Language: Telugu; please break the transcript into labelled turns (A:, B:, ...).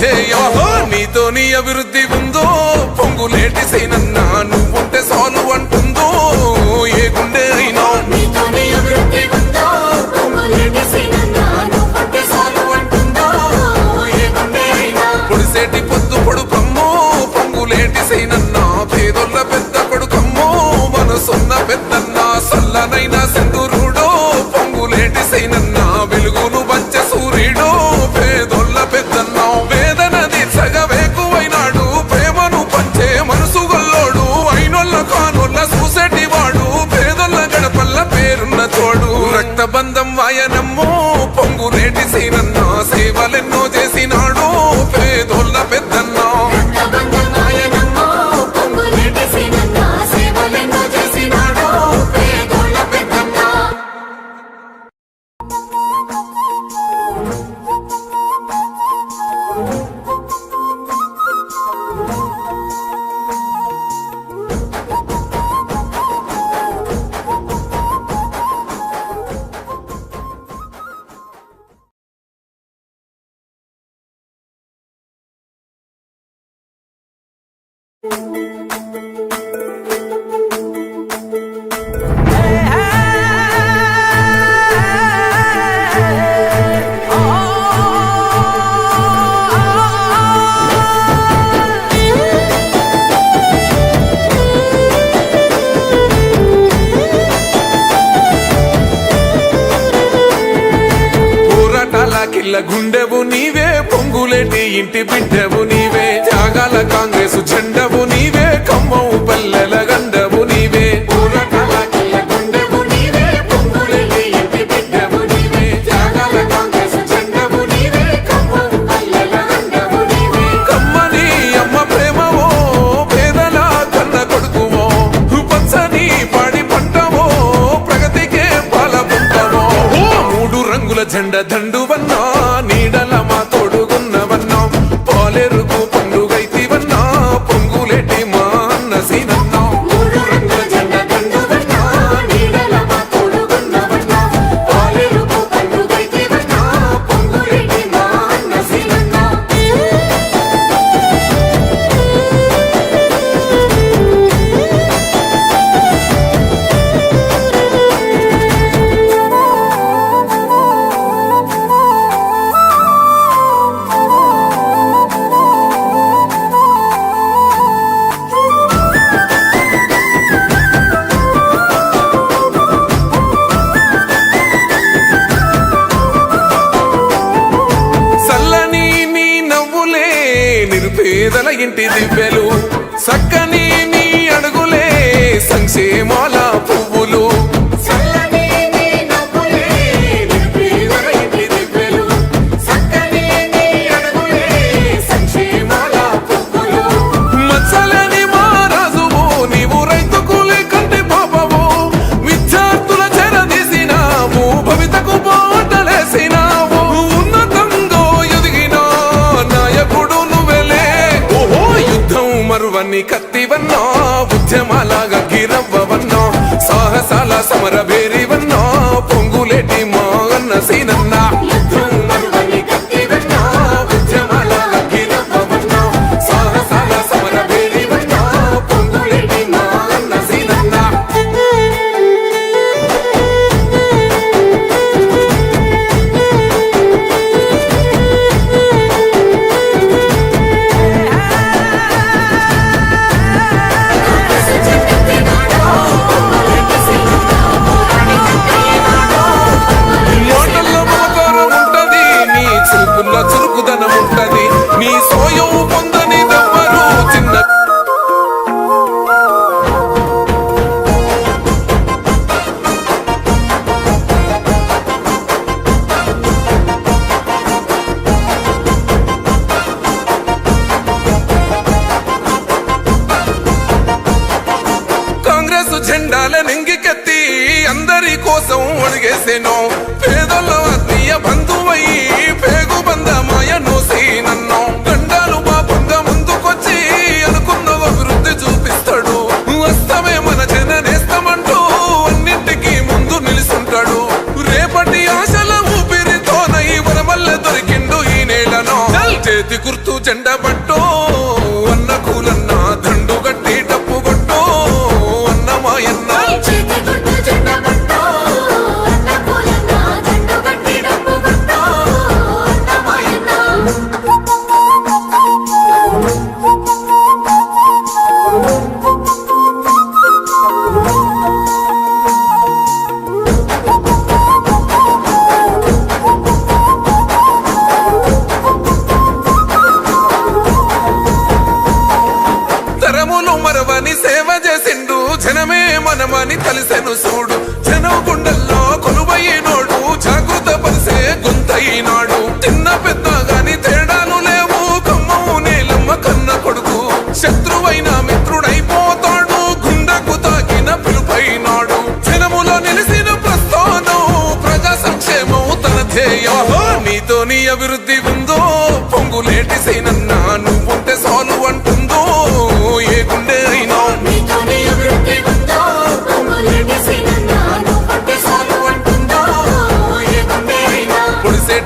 A: ధ్యేయమహో నీతో నీ అభివృద్ధి ఉందో పొంగులేటి సైనన్నా గుండెవు నీవే పొంగులేటి ఇంటి బిడ్డవు నీవే. కంటి దివ్యలు సక్కని నీ అడుగులే సంక్షేమాలు ఉద్యమాన్ని కత్తివన్నో ఉద్యమాలాగా గిరవ్వవన్నో సాహసాల సమర సమరభేరివన్నో పొంగులేటి నీ కోసం పేదల ఆత్మీయ బంధువయ్యి పేగు నోసి నన్ను గండాలు పాపంగా ముందుకొచ్చి అనుకున్న అభివృద్ధి చూపిస్తాడు. వస్తమే మన జననేస్తామంటూ అన్నింటికి ముందు నిలుసుంటాడు. రేపటి ఆశల ఊపిరితోనై వరమల్ల దొరికిండు ఈ నేలను. చేతి గుర్తు జెండా మనమును మరవని సేవ చేసిండు. జనమే మనమని తలిసెను చూడు జనం గుండెల్లో కొలువైనోడు. జాగృత పరిసే గుంతయినాడు. తిన్న పెద్ద గాని తేడాలు లేవు. కమ్మము నేలమ్మ కన్న కొడుకు. శత్రువైన మిత్రుడైపోతాడు. గుండకు తాకిన పిలుపైనాడు. జనములో నిలిసిన ప్రస్థానం ప్రజా సంక్షేమం తన ధ్యేయం నీతోని అభివృద్ధి What is it?